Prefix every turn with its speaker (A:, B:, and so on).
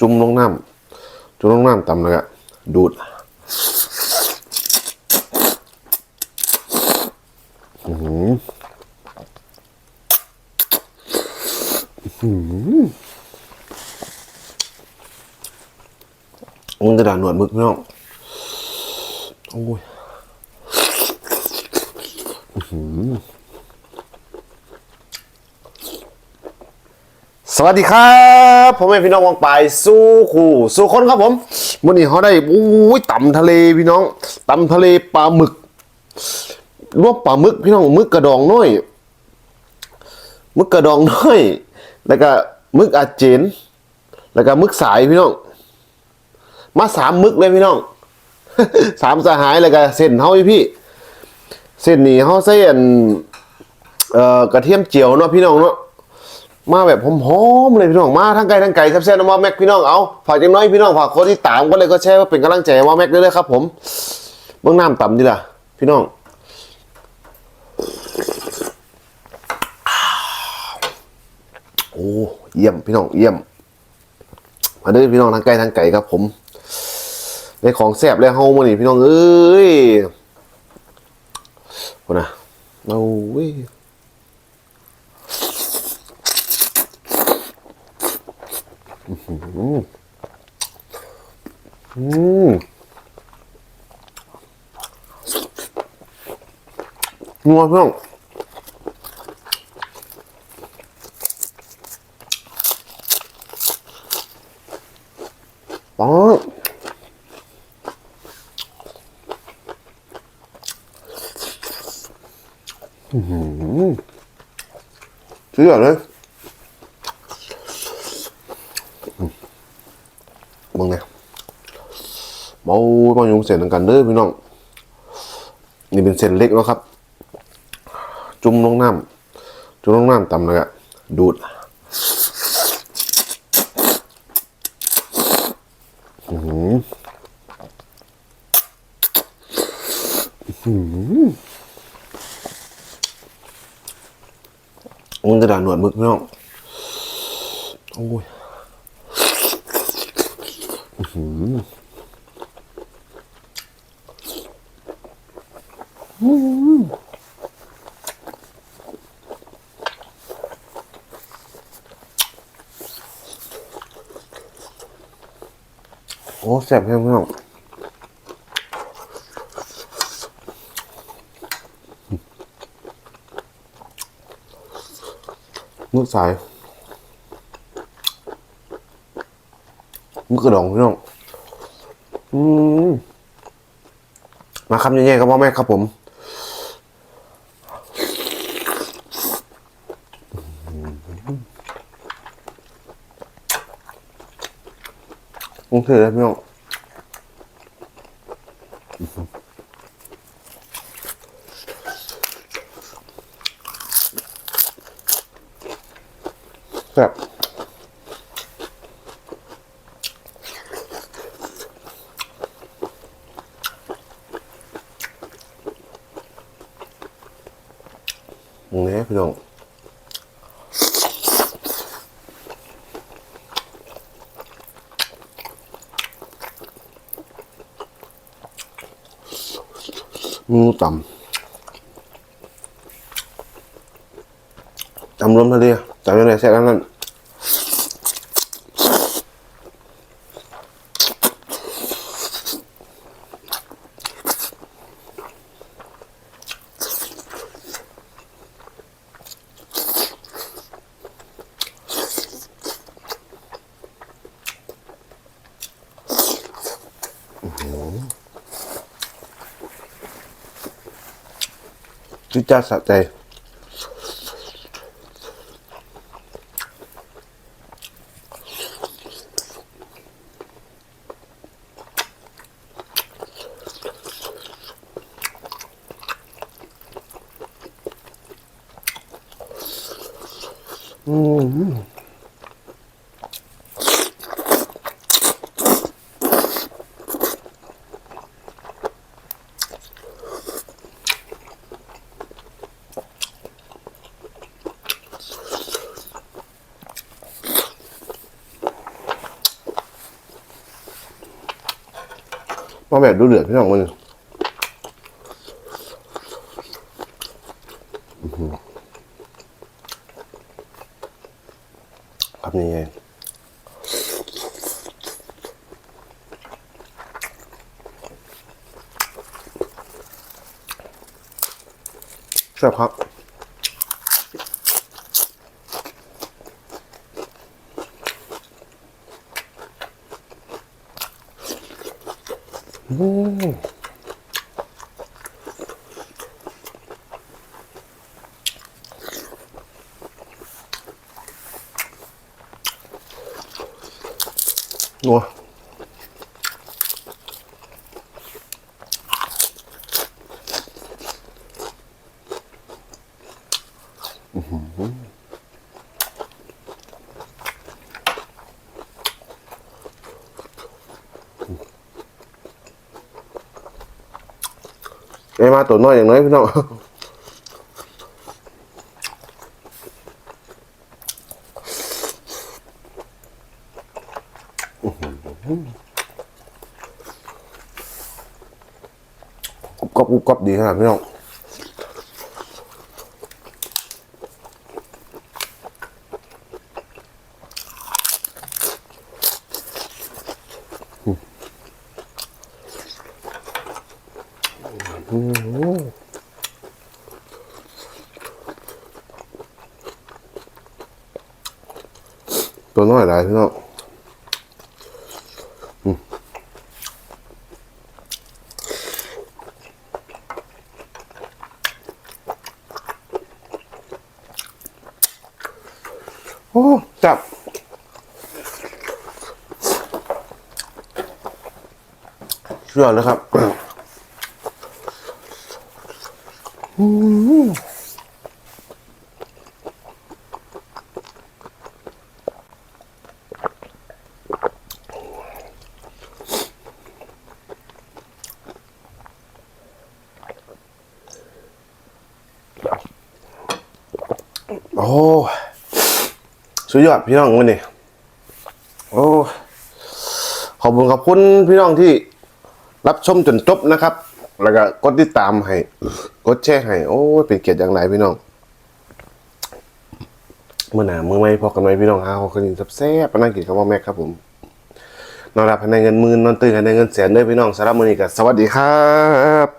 A: จุ่มลงน้ำจุ่มลงน้ำตำเลยอะดูดอื้อหืออื้อหือมันกระดาษหนวดมึกพี่น้องโอ้ย สวัสดีครับผมเป็นพี่น้องวางปายสู้คู่สู้คนครับผมวันนี้เขาได้อู้ยตำทะเลพี่น้องตำทะเลปลาหมึกรวบปลาหมึกพี่น้องหมึกกระดองน้อยหมึกกระดองน้อย แล้วก็หมึกอาเจน แล้วก็หมึกสายพี่น้อง มาสามหมึกเลยพี่น้องสามสหายแล้วก็เส้นเฮาพี่ เส้นนี้เฮาใส่อันเอ่อกระเทียมเจียวเนาะพี่น้องเนาะ มาแบบหอมๆเลยพี่น้องมาทั้งไกลทั้งไกลครับแซ่บน้ำว่าแม็กพี่น้องเอาฝากจังน้อยพี่น้องฝากคนที่ตามก็เลยก็แชร์ว่าเป็นกำลังใจว่าแม็กด้วยครับ ผมเบื้องน้ำต่ำดีล่ะ พี่น้องโอ้เยี่ยมพี่น้องเยี่ยมมาด้อพี่น้องทั้งไกลทั้งไกลครับ ผมในของแซ่บเลยเฮามานี่พี่น้องเอ้ยคนน่ะเอาเว้ย อืมนัวเพื่อนป๊อด อือหือเชื่ยมึงไงเบาบางยุงเส้นกันเด้อพี่น้อง นี่เป็นเส้นเล็กแล้วครับ จุ่มลงน้ำจุ่มลงน้ำตำเลยอะดูดอื้อหืออื้อหือมันกระดาษหนวดมึกพี่น้องโอ้ย โอ้แซ่บแห้งพี่น้องมึกสาย มึกกระดองพี่น้องอืมมาคำใหญ่ๆกับพ่อแม่ครับผมโอเคแล้วพี่น้องแซ่บตรงนี้ พี่น้องงูต่ำตำรวมทะเลจำยังไงแซ่บนั่น จิจ้าสะใจอืม ว่าแบบดูเดือดพี่น้องมันอื้อหือครับนี่ไงแซ่ครับ นัวอื้ ไอ้มาตัวน้อยอย่างน้อยพี่น้องกรุบกรอบกรุบกรอบดีขนาดพี่น้อง ตัวน้อยหลายพี่น้องโอ้จับเชื่อเลยครับ โอ้สุดยอดพี่น้องวันนี้โอ้ขอบคุณขอบคุณพี่น้องที่รับชมจนจบนะครับ แล้วก็กดติดตามให้กดแชร์ให้โอ้เป็นเกียรติอย่างไรพี่น้องเมื่อหนาเมื่อไม่พอกันไหมพี่น้องฮะขอคืนแซ่บๆปนั่งกินข้าวแม็กครับผมนอนหลับภายในเงินหมื่นนอนตื่นภายในเงินแสนด้วยพี่น้องสำหรับมือนี้ก็สวัสดีครับ